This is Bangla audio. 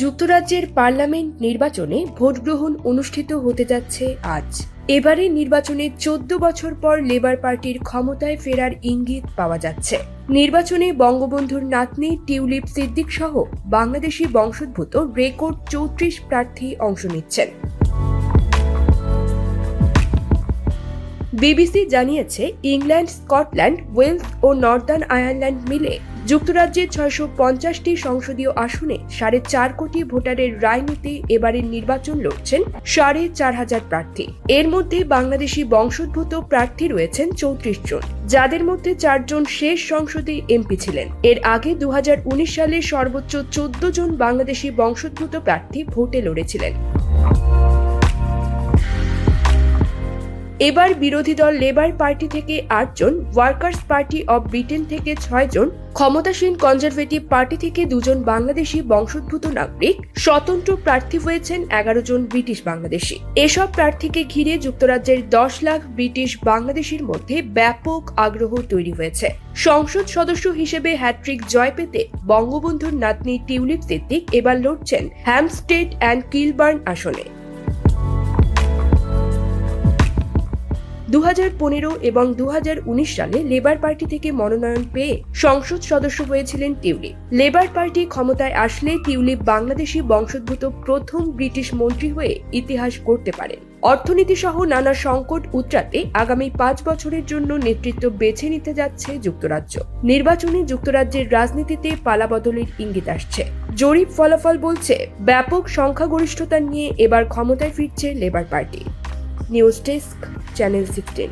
যুক্তরাজ্যের পার্লামেন্ট নির্বাচনে ভোটগ্রহণ অনুষ্ঠিত হতে যাচ্ছে আজ। এবারে নির্বাচনে চোদ্দ বছর পর লেবার পার্টির ক্ষমতায় ফেরার ইঙ্গিত পাওয়া যাচ্ছে। নির্বাচনে বঙ্গবন্ধুর নাতনি টিউলিপ সিদ্দিক সহ বাংলাদেশি বংশোদ্ভূত রেকর্ড চৌত্রিশ প্রার্থী অংশ নিচ্ছেন। বিবিসি জানিয়েছে, ইংল্যান্ড, স্কটল্যান্ড, ওয়েলস ও নর্দার্ন আয়ারল্যান্ড মিলে যুক্তরাজ্যের ছয়শো পঞ্চাশটি সংসদীয় আসনে সাড়ে চার কোটি ভোটারের রায় নিতে এবারের নির্বাচন লড়ছেন সাড়ে চার হাজার প্রার্থী। এর মধ্যে বাংলাদেশি বংশোদ্ভূত প্রার্থী রয়েছেন চৌত্রিশ জন, যাদের মধ্যে চারজন শেষ সংসদে এমপি ছিলেন। এর আগে দু হাজার উনিশ সালে সর্বোচ্চ চোদ্দ জন বাংলাদেশি বংশোদ্ভূত প্রার্থী ভোটে লড়েছিলেন। এবার বিরোধী দল লেবার পার্টি থেকে আটজন, ওয়ার্কার্স পার্টি অব ব্রিটেন থেকে ছয়জন, ক্ষমতাসীন কনজারভেটিভ পার্টি থেকে দুজন বাংলাদেশি বংশোদ্ভূত নাগরিক, স্বতন্ত্র প্রার্থী হয়েছেন এগারো জন ব্রিটিশ বাংলাদেশি। এসব প্রার্থীকে ঘিরে যুক্তরাজ্যের দশ লাখ ব্রিটিশ বাংলাদেশির মধ্যে ব্যাপক আগ্রহ তৈরি হয়েছে। সংসদ সদস্য হিসেবে হ্যাট্রিক জয় পেতে বঙ্গবন্ধুর নাতনি টিউলিপ সিদ্দিক এবার লড়ছেন হ্যামস্টেড অ্যান্ড কিলবার্ন আসনে। দু হাজার পনেরো এবং দু হাজার উনিশ সালে লেবার পার্টি থেকে মনোনয়ন পেয়ে সংসদ সদস্য হয়েছিলেন টিউলিপ। লেবার পার্টি ক্ষমতায় আসলে টিউলিপ বাংলাদেশি বংশোদ্ভূত প্রথম ব্রিটিশ মন্ত্রী হয়ে ইতিহাস গড়তে পারেন। অর্থনীতি সহ নানা সংকট উতরাতে আগামী পাঁচ বছরের জন্য নেতৃত্ব বেছে নিতে যাচ্ছে যুক্তরাজ্য। নির্বাচনে যুক্তরাজ্যের রাজনীতিতে পালাবদলের ইঙ্গিত আসছে। জরিপ ফলাফল বলছে, ব্যাপক সংখ্যাগরিষ্ঠতা নিয়ে এবার ক্ষমতায় ফিরছে Labour Party. News desk channel sixteen